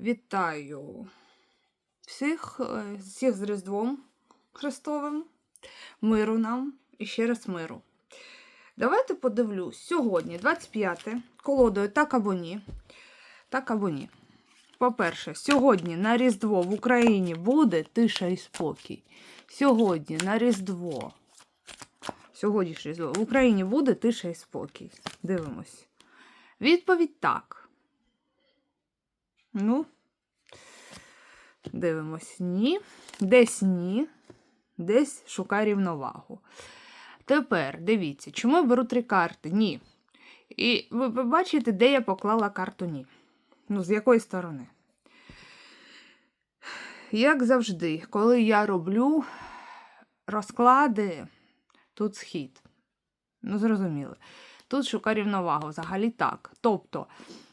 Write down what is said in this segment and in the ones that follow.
Вітаю всіх, е, всіх з Різдвом Христовим, миру нам і ще раз миру. Давайте подивлюсь. Сьогодні, 25 колодою так або ні. Так або ні. По-перше, сьогодні на Різдво в Україні буде тиша і спокій. Сьогодні на Різдво. Сьогодні Різдво. В Україні буде тиша і спокій. Дивимось. Відповідь так. Ну, дивимось. Ні. Десь ні. Десь шукай рівновагу. Тепер дивіться, чому я беру три карти? Ні. І ви побачите, де я поклала карту ні. Ну, з якої сторони? Як завжди, коли я роблю розклади, тут схід. Ну, зрозуміли. Тут шукай рівновагу, взагалі так. Тобто,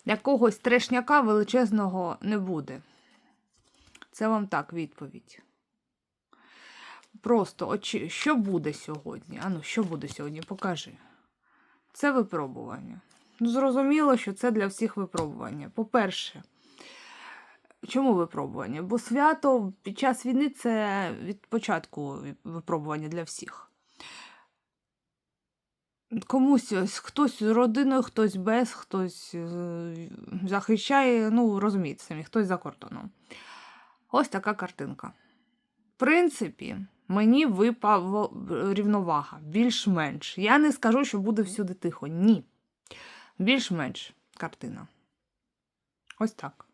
якогось трешняка величезного не буде. Це вам так відповідь. Просто, очі, що буде сьогодні? Ану, що буде сьогодні? Покажи. Це випробування. Ну, зрозуміло, що це для всіх випробування. По-перше, чому випробування? Бо свято під час війни це від початку випробування для всіх. Комусь ось хтось з родиною, хтось без, хтось е, захищає, ну, розумієте самі, хтось за кордоном. Ось така картинка. В принципі, мені випала рівновага, більш-менш. Я не скажу, що буде всюди тихо. Ні. Більш-менш картина. Ось так.